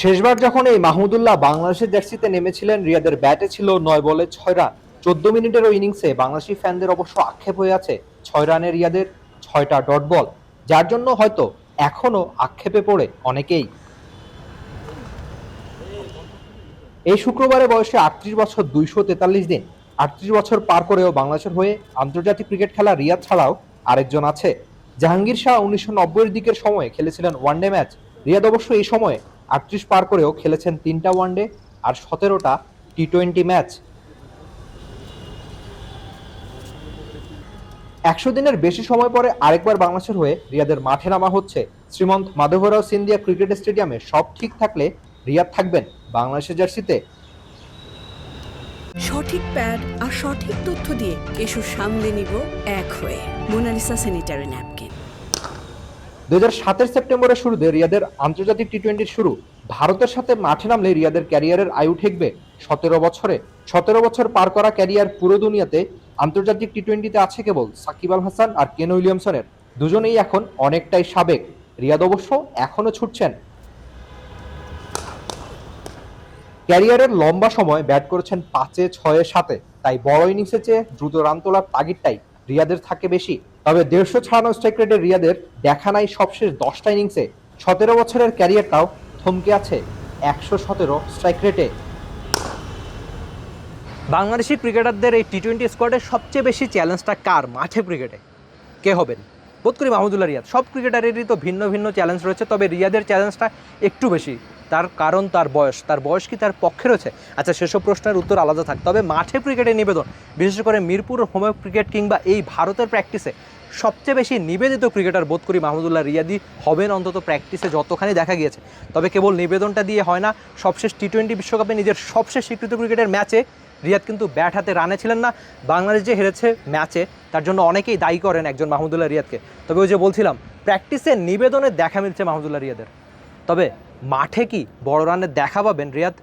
শেষবার যখন এই মাহমুদুল্লাহ বাংলাদেশের জার্সিতে নেমেছিলেন, রিয়াদের ব্যাটে ছিল নয় বলে ছয় রান। চোদ্দ মিনিটের ওই ইনিংসে বাংলাদেশি ফ্যানদের অবশ্য আক্ষেপ হয়ে আছে ছয় রানের রিয়াদের ছয়টা ডট বল, যার জন্য হয়তো এখনও আক্ষেপে পড়ে অনেকেই। এই শুক্রবারে বয়সে আটত্রিশ বছর দুইশো তেতাল্লিশ দিন। আটত্রিশ বছর পার করেও বাংলাদেশের হয়ে আন্তর্জাতিক ক্রিকেট খেলা রিয়াদ ছাড়াও আরেকজন আছে। জাহাঙ্গীর শাহ উনিশশো নব্বইয়ের দিকের সময়ে খেলেছিলেন ওয়ানডে ম্যাচ। রিয়াদ অবশ্য এই সময়ে আটত্রিশ পার করেও খেলেছেন তিনটা ওয়ানডে আর সতেরোটা টি টোয়েন্টি ম্যাচ। একশো দিনের বেশি সময় পরে আরেকবার বাংলাদেশের হয়ে রিয়াদের মাঠে নামা হচ্ছে। শ্রীমন্ত মাধবরাও সিন্ধিয়া ক্রিকেট স্টেডিয়ামে সব ঠিক থাকলে রিয়াদ থাকবেন বাংলাদেশের জার্সিতে। সঠিক প্যাড আর সঠিক তথ্য দিয়ে কেশু সামলে নিব এক হয়ে। মোনালিসা স্যানিটারি ন্যাপকিন দু হাজার সাতের সেপ্টেম্বরের শুরুতে রিয়াদের আন্তর্জাতিক টি টোয়েন্টির শুরু ভারতের সাথে মাঠে নামলে রিয়াদের ক্যারিয়ারের আয়ু ঠেকবে সতেরো বছরে। সতেরো বছর পার করা ক্যারিয়ার পুরো দুনিয়াতে আন্তর্জাতিক টি টোয়েন্টিতে আছে কেবল সাকিব আল হাসান আর কেন উইলিয়ামসনের। দুজনেই এখন অনেকটাই সাবেক। রিয়াদ অবশ্য এখনও ছুটছেন। ক্যারিয়ারের লম্বা সময় ব্যাট করেছেন পাঁচে, ছয়ে, সাতে। তাই বড় ইনিংসের চেয়ে দ্রুত রান তোলার তাগিদটাই রিয়াদের থাকে বেশি। তবে দেড়শো ছাড়ানো স্ট্রাইক রেটের রিয়াদের দেখা নাই সবশেষ দশটা ইনিংসে সতেরো বছরের ক্যারিয়ারটাও থমকে আছে একশো সতেরো স্ট্রাইক রেটে বাংলাদেশি ক্রিকেটারদের এই টি টোয়েন্টি স্কোয়াডের সবচেয়ে বেশি চ্যালেঞ্জটা কার মাঠে ক্রিকেটে? কে হবেন? বোধ করি মাহমুদুল্লাহ রিয়াদ। সব ক্রিকেটারেরই তো ভিন্ন ভিন্ন চ্যালেঞ্জ রয়েছে, তবে রিয়াদের চ্যালেঞ্জটা একটু বেশি। তার কারণ, তার বয়স। তার বয়স কি তার পক্ষে রয়েছে? আচ্ছা সেসব প্রশ্নের উত্তর আলাদা থাক। তবে মাঠে ক্রিকেটে নিবেদন, বিশেষ করে মিরপুর হোমিও ক্রিকেট কিংবা এই ভারতের প্র্যাকটিসে সবচেয়ে বেশি নিবেদিত ক্রিকেটার বোধ করি মাহমুদুল্লাহ রিয়াদি হবেন অন্তত প্র্যাকটিসে যতখানি দেখা গিয়েছে। তবে কেবল নিবেদনটা দিয়ে হয় না, সবশেষ টি টোয়েন্টি বিশ্বকাপে নিজের সবশেষ স্বীকৃত ক্রিকেটের ম্যাচে রিয়াদ কিন্তু ব্যাট হাতে রানে ছিলেন না, বাংলাদেশ যে হেরেছে ম্যাচে, তার জন্য অনেকেই দায়ী করেন একজন মাহমুদুল্লাহ রিয়াদকে। তবে ওই যে বলছিলাম প্র্যাকটিসে নিবেদনে দেখা মিলছে মাহমুদুল্লাহ রিয়াদের। তবে মাঠে কি বড় রানের দেখা পাবেন রিয়াদ?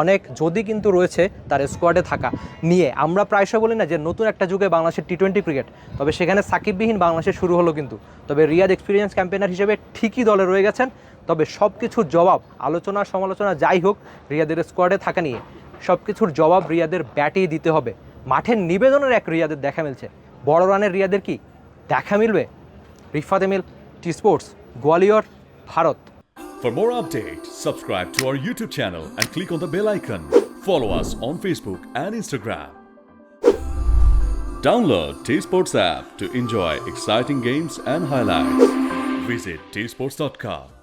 অনেক যদি কিন্তু রয়েছে, তার স্কোয়াডে থাকা নিয়ে। আমরা প্রায়শই বলি না যে নতুন একটা যুগে বাংলাদেশের টি টোয়েন্টি ক্রিকেট তবে সেখানে সাকিববিহীন বাংলাদেশে শুরু হলো কিন্তু। তবে রিয়াদ এক্সপিরিয়েন্স ক্যাম্পেনার হিসেবে ঠিকই দলে রয়ে গেছেন, তবে সব কিছুর জবাব আলোচনা সমালোচনা যাই হোক, রিয়াদের স্কোয়াডে থাকা নিয়ে। সব কিছুর জবাব রিয়াদের ব্যাটেই দিতে হবে মাঠের নিবেদনের এক রিয়াদের দেখা মিলছে বড় রানের রিয়াদের কি দেখা মিলবে Rifat Emil T Sports Gwalior Bharat For more updates, subscribe to our YouTube channel and click on the bell icon. Follow us on Facebook and Instagram. Download T Sports app to enjoy exciting games and highlights. Visit tsports.com.